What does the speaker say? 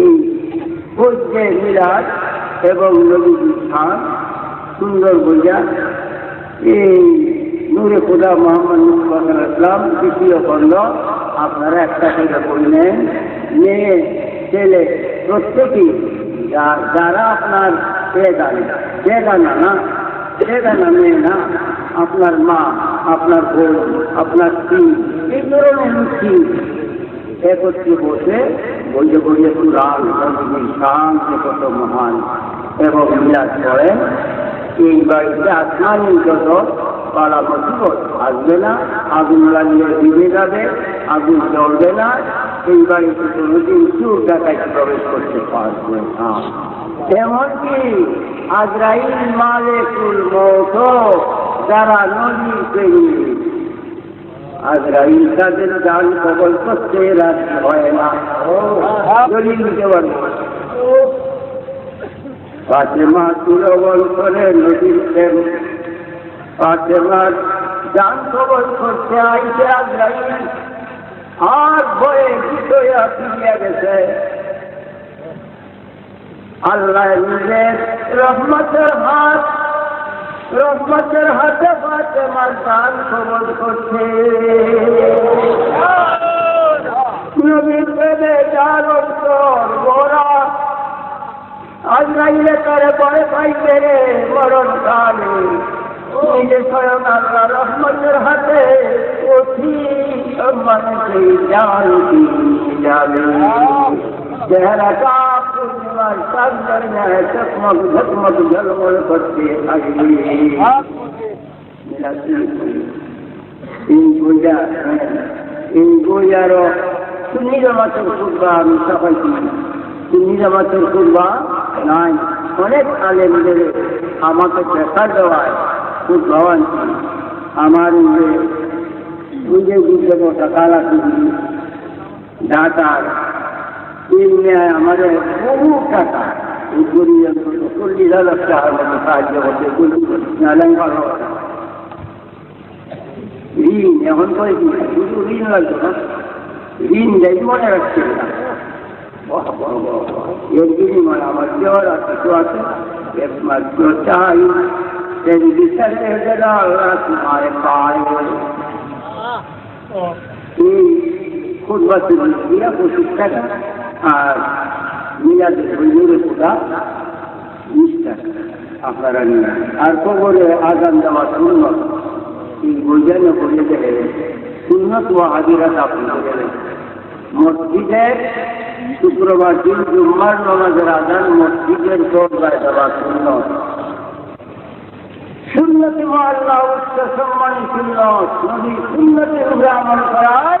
এই মিলাদ এবং নবীজি খান সুন্দর বইয়া, এই নূরে খুদা মোহাম্মদ মুস্তফা ইসলাম দ্বিতীয় খণ্ড, আপনারা একটা করে বললেন মেয়ে ছেলে প্রত্যেকেই যারা আপনার বেদানা বেদানা না, বেদানা মেয়ে না, আপনার মা, আপনার বোন, আপনার স্ত্রী, এই ধরনের একত্রে বসে বইয়ে বইয়ে নদী শান্ত, কত মহান। এবং বিরাজ করেন এই বাড়িতে আসমানি যত পালা মুসিবত আসবে না, আগুন লাগলে ভিজে যাবে, আগুন জ্বলবে না এই বাড়িতে কোনোদিন চুর ডাকাইতে প্রবেশ করতে পারবে না। এমনকি আজরাইল মালেকুল মৌত যারা নদী পেরিয়ে আজরাইল তাদের জাল কবল করতে রাজি হয় না দলিল দিতে পারব মাস তুলবল করে নদীর প্রেম মাস জান কবল করতে আইসে আজরাইল আর ভয়ে বিষয়া ফিরিয়া গেছে আল্লাহ নিজের রহমতের হাত, রহমতের হাতে পাতে মার দান কবল করছে নবীর প্রেমে যার অন্তর গোরা আজরাইলে করে পরে পাইবে রে, মরণ কালে। নিজে স্বয়ং আল্লাহ রহমতের হাতে অতি সম্মানকে জান। দিয়ে যাবে চেহারাটা পূর্ণিমার চাঁদ দরজায় চকমক ঝকমক ঝলমল করতে থাকবে। এই গোজা এই গোজারও সুনি জামাতের আমি সবাইছি সুনি জামাতের খুববা নাই অনেক আলেমদের আমাকে দেখা দেওয়ায় খুব ভবানছি আমার যে বুঝে বুঝে টাকা লাগবে ডাটার এমনি আমাদের বহু টাকা উপরি চল্লিশ হাজার টাকার মতো সাহায্য করতে নালেন ভালো। ঋণ, এখন শুধু ঋণ লাগবে না, ঋণ যাই মনে রাখছে না। এর বিনিময়ে আমার দেওয়ার আছে তো আছে একমাত্র চাই তেরি বিচারে আল্লাহ তোমার পায় এই খুদবাতে টাকা, আর মিলাদের বইনুরে পুরা বিশ আপনারা আর কবরে আগাম দেওয়া শূন্য এই বইজানো বলে সুন্নত ও হাজিরাত আপনি গেলেন মসজিদের শুক্রবার দিন জুম্মার নামাজের আদান মসজিদের দরজায় দেওয়া শূন্য সুন্নতি আল্লাহ উচ্চ সম্মানী শূন্য নদী সুন্নতি আমল করার